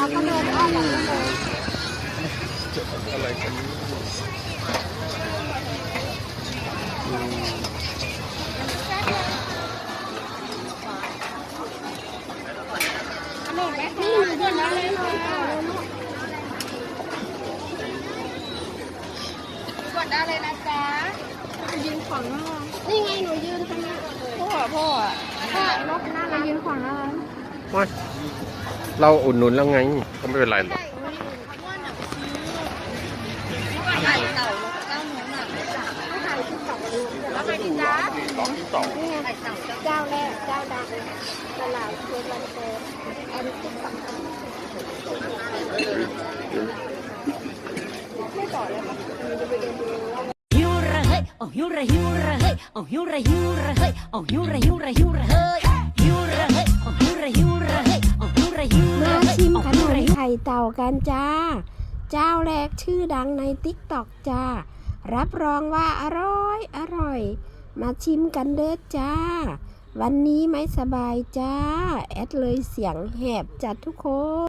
เราก็เดินอ้อมแบบนี้เลยอะไรกันอืนี่อยู่บนนั้นเลยค่ะกดได้เลยนะจ๊ะยืนขวางหน้านี่ไงหนูยืนตรงนี้พ่อพ่ออะถ้ารถหน้าร้านยืนขวางหน้าร้านโอ๊ย เราอุดหนุนแล้วไง ก็ไม่เป็นไรหรอกไข่เต่าเต้าหมูหนักถ้าถ่ายที่สองเลยแล้วใครกินจ๊ะนี่ไงไข่ต่าเจ้าแรกเจ้าดังตลาดเชียงวันเตยอันที่สองไม่ต่อเลยค่ะมีจะไปเดินดูว่า Hura hey, oh hura เต่ากันจ้า เจ้าแรกชื่อดังในติ๊กต็อกจ้า รับรองว่าอร่อย อร่อย มาชิมกันเด้อจ้า วันนี้ไม่สบายจ้า แอดเลยเสียงแหบจัดทุกคน